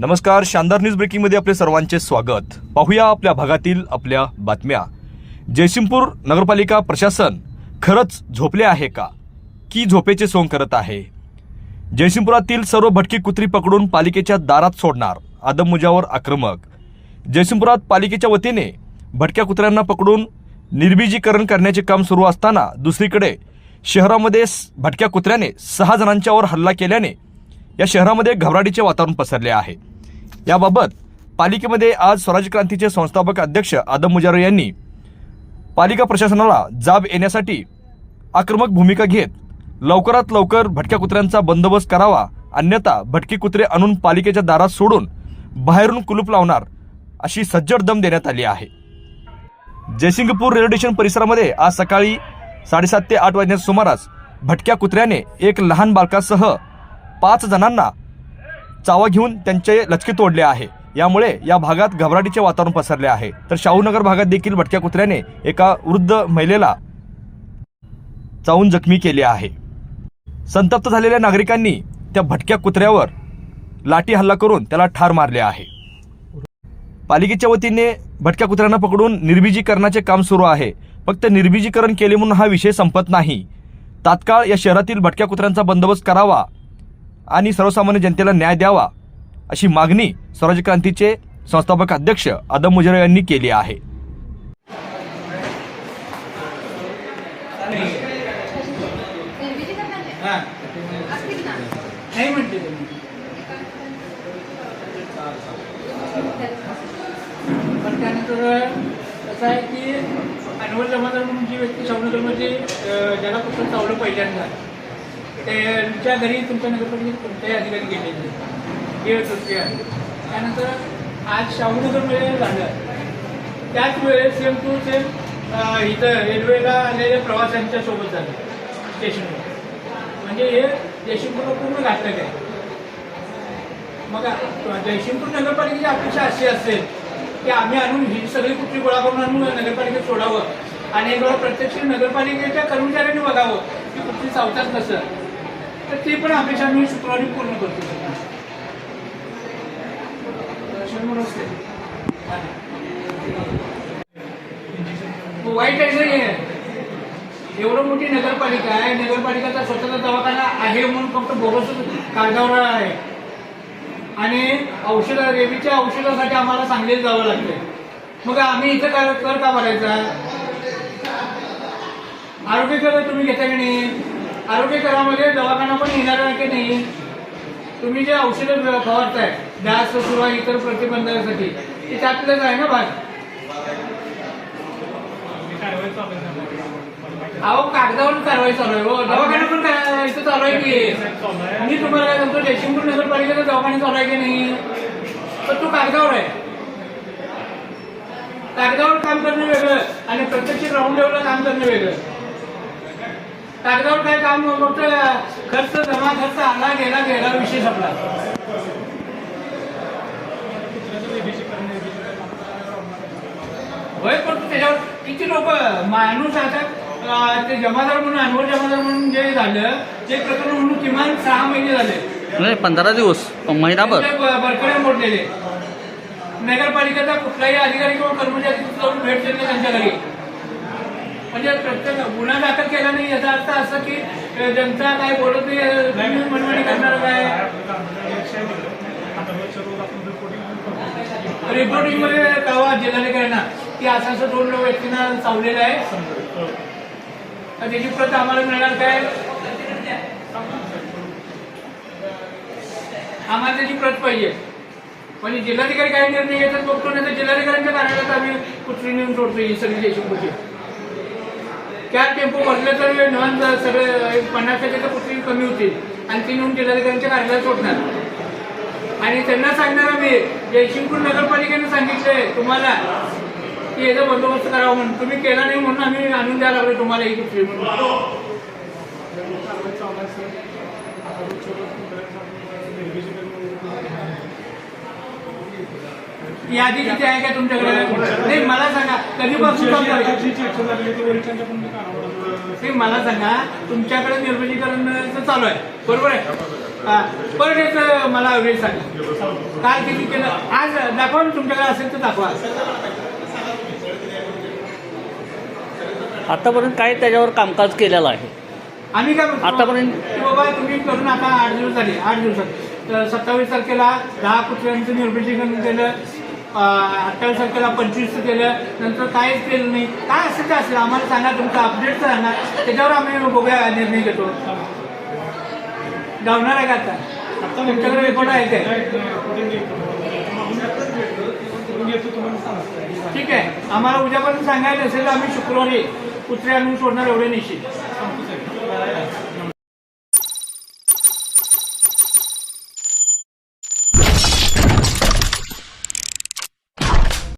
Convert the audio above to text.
नमस्कार शानदार न्यूज ब्रेकिंगमध्ये आपले सर्वांचे स्वागत. पाहूया आपल्या भागातील आपल्या बातम्या. जयसिंगपूर नगरपालिका प्रशासन खरंच झोपले आहे का? की झोपेचे सोंग करत आहे? जयसिंगपुरातील सर्व भटकी कुत्री पकडून पालिकेच्या दारात सोडणार आदम मुजावर आक्रमक. जयसिंगपुरात पालिकेच्या वतीने भटक्या कुत्र्यांना पकडून निर्बीजीकरण करण्याचे काम सुरू असताना दुसरीकडे शहरामध्ये भटक्या कुत्र्याने सहा जणांच्यावर हल्ला केल्याने या शहरामध्ये घबराटीचे वातावरण पसरले आहे. याबाबत पालिकेमध्ये आज स्वराज क्रांतीचे संस्थापक अध्यक्ष आदम मुजारो यांनी पालिका प्रशासनाला जाब येण्यासाठी आक्रमक भूमिका घेत लवकरात लवकर भटक्या कुत्र्यांचा बंदोबस्त करावा अन्यथा भटकी कुत्रे आणून पालिकेच्या दारात सोडून बाहेरून कुलूप लावणार अशी सज्जड दम देण्यात आली आहे. जयसिंगपूर रेल्वे स्टेशन परिसरामध्ये आज सकाळी साडेसात ते आठ वाजण्याच्या सुमारास भटक्या कुत्र्याने एक लहान बालकासह पाच जणांना चावा घेऊन त्यांचे लचके तोडले आहे. यामुळे या भागात घबराटीचे वातावरण पसरले आहे. तर शाहूनगर भागात देखील भटक्या कुत्र्याने एका वृद्ध महिलेला चावून जखमी केले आहे. संतप्त झालेल्या नागरिकांनी त्या भटक्या कुत्र्यावर लाठी हल्ला करून त्याला ठार मारले आहे. पालिकेच्या वतीने भटक्या कुत्र्यांना पकडून निर्बीजीकरणाचे काम सुरू आहे. फक्त निर्बीजीकरण केले म्हणून हा विषय संपत नाही. तात्काळ या शहरातील भटक्या कुत्र्यांचा बंदोबस्त करावा. आणि सर्वसामान्य जनतेला न्याय द्यावा अशी मागणी स्वराज्य क्रांतीचे संस्थापक अध्यक्ष आदम मुजरे यांनी केली आहे. पण त्यानंतर कसं आहे की अनवर जमादार म्हणून जी व्यक्ती शाहूनगरमध्ये अं, ज्याला फक्त चावलं पहिल्यांदा त्याच्या घरी तुमच्या नगरपालिकेत कोणत्याही अधिकारी गेले नाही. हे दृष्टी आहे. त्यानंतर आज शाहूनगरमध्ये झालं. त्याच वेळेस सेम टू सेम इथं रेल्वेला आलेल्या प्रवाशांच्या सोबत झालं. स्टेशनवर. म्हणजे हे जयसिंगपूरला पूर्ण घातलं आहे. मग जयसिंगपूर नगरपालिकेची अपेक्षा अशी असेल की आम्ही आणून ही सगळी कुठली गोळा करून आणून नगरपालिकेत सोडावं. आणि एक वेळा प्रत्यक्ष नगरपालिकेच्या कर्मचाऱ्यांनी बघावं की कुठली सावतात नसं तर ती पण अपेक्षा मी शुक्रवारी पूर्ण करतो. हो, वाईट आहे नाही एवढं मोठी नगरपालिका आहे नगरपालिकाचा स्वतःचा दवाखाना आहे म्हणून फक्त बोगस कागदावर आहे. आणि औषधं रेबीच्या औषधासाठी आम्हाला सांगलीला जावं लागते मग आम्ही इथं काय कर का भरायचा? आरोग्य कर तुम्ही घेता की नाही? आरोग्य करामध्ये दवाखाना पण येणार आहे की नाही? तुम्ही जे औषधं फवारताय डास किंवा इतर प्रतिबंधासाठी ते त्यातलंच आहे ना भाग? अहो कागदावर कारवाई चालू आहे हो. दवाखाना पण काय इथं चालू आहे की? मी तुम्हाला काय सांगतो जयसिंगपूर नगरपालिकेचा दवाखाना चालू आहे की नाही? तर तो कागदावर आहे. कागदावर काम करणं वेगळं आणि प्रत्यक्ष ग्राउंड लेवलला काम करणं वेगळं. कागदावर काय काम फक्त खर्च जमा खर्च आला गेला गेला विषय संपला. होय पण त्याच्यावर. किती लोक माणूस आता ते जमादार म्हणून अनवर जमादार म्हणून जे झालं ते प्रकरण म्हणून किमान सहा महिने झाले. नाही पंधरा दिवस महिनाभर त्यांचे ब- बरकड्या मोडलेले. नगरपालिकेचा कुठलाही अधिकारी किंवा कर्मचारी जाऊन भेट देत नाही त्यांच्या घरी. म्हणजे प्रत्येक गुन्हा दाखल केला नाही याचा अर्थ असं की जनता काय बोलत नाही मनमानी करणार काय? रिपोर्टिंगमध्ये कळवा जिल्हाधिकाऱ्यांना की असं असं दोन व्यक्तींना चावलेलं आहे. तर त्याची प्रत आम्हाला मिळणार काय? आम्हाला त्याची प्रत पाहिजे. म्हणजे जिल्हाधिकारी काय निर्णय घेतात बघतो नाही तर जिल्हाधिकाऱ्यांच्या कार्यालयात आम्ही कुठली नेऊन सोडतो ही सगळी देशमुखची. कॅब टेम्पो भरले तर नॉन सगळे पन्नास टक्के तर कुठली कमी होतील. आणि ती नेऊन जिल्हाधिकाऱ्यांच्या कार्यालयात सोडणार. आणि त्यांना सांगणार आम्ही जयसिंगपूर नगरपालिकेने सांगितलंय तुम्हाला की याचा बंदोबस्त करावा म्हणून. तुम्ही केला नाही म्हणून आम्ही आणून द्यायला लागलो तुम्हाला ही कुठली म्हणून. यादी किती आहे का तुमच्याकडे? नाही मला सांगा कधीपासून. नाही मला सांगा तुमच्याकडे निर्मितीकरण चालू आहे. बरोबर आहे? हा. पण याचं मला वेळ सांगा. काल किती केलं? आज दाखवा ना तुमच्याकडे असेल तर दाखवा. आतापर्यंत काय त्याच्यावर कामकाज केलेलं आहे? आम्ही काय आतापर्यंत- बाबा तुम्ही करून आता आठ दिवस झाले आठ दिवसात. तर सत्तावीस तारखेला दहा पुतळ्यांचं निर्मितीकरण केलं अठ्ठावीस तारखेला पंचवीस केलं नंतर काहीच केलं नाही. काय असेल ते असेल आम्हाला सांगा तुमचं अपडेट सांगा. त्याच्यावर आम्ही बघूया निर्णय घेतो. गावणार आहे का आता? तुमच्याकडे रिपोर्ट आहे काय? सांगतो. ठीक आहे. आम्हाला उद्यापर्यंत सांगायचं असेल तर आम्ही शुक्रवारी कुत्रे आणून सोडणार एवढे निश्चित.